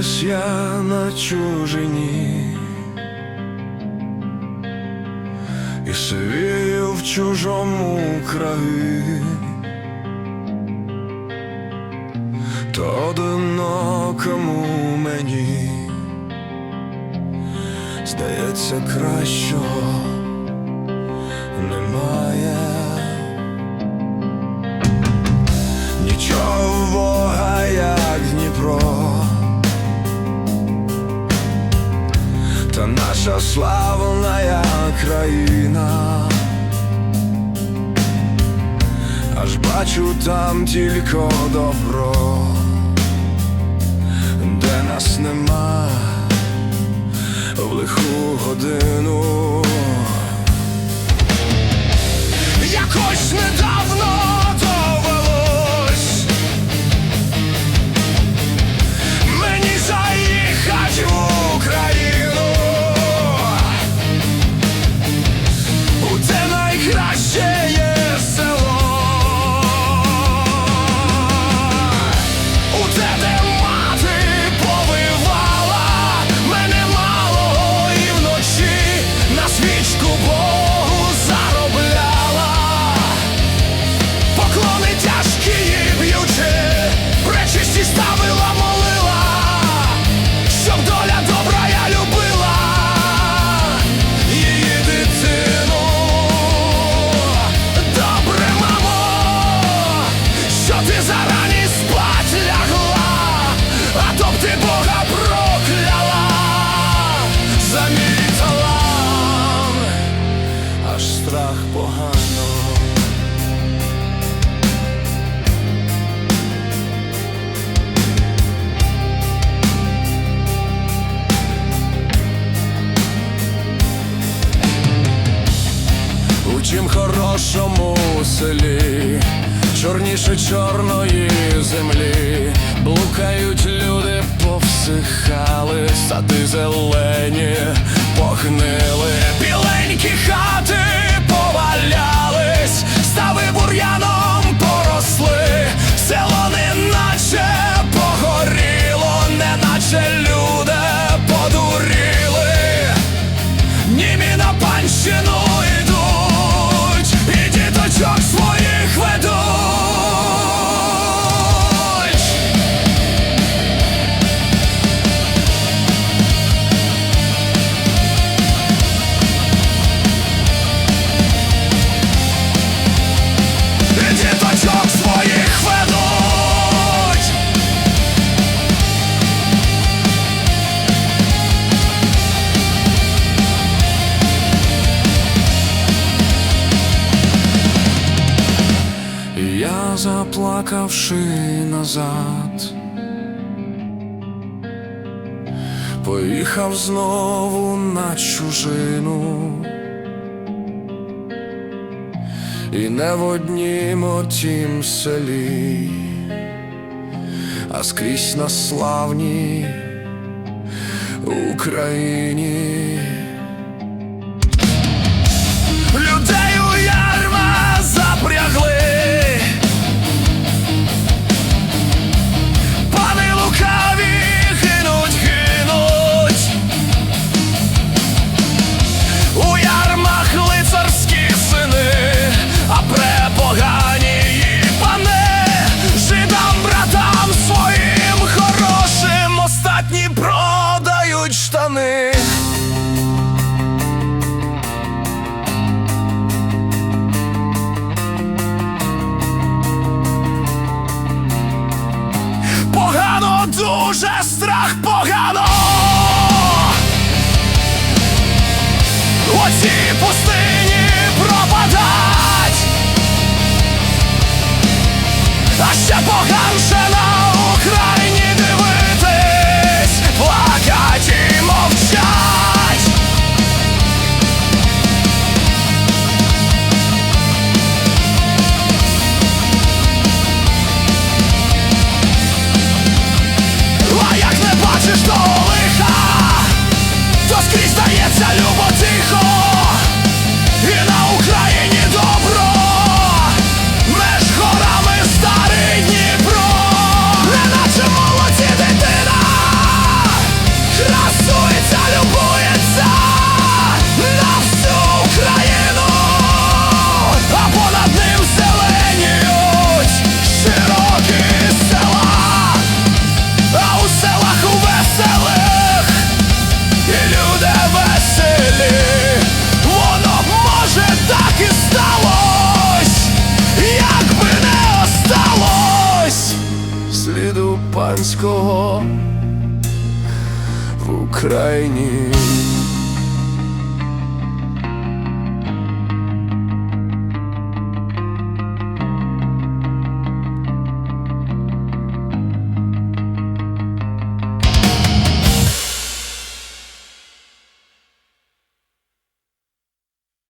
Ось я на чужині і сивію в чужому краї, то одинокому мені здається кращого немає. Нічого та наша славна країна, аж бачу там тільки добро, де нас нема в лиху годину. Якось недавно довелось страх погано. У тім хорошому селі, чорніше чорної землі, блукають заплакавши назад, поїхав знову на чужину, і не в однім отім селі, а скрізь на славній Україні. Дуже страх погано. Оці пустині пропадать, а ще поганше на Україні українського в Україні.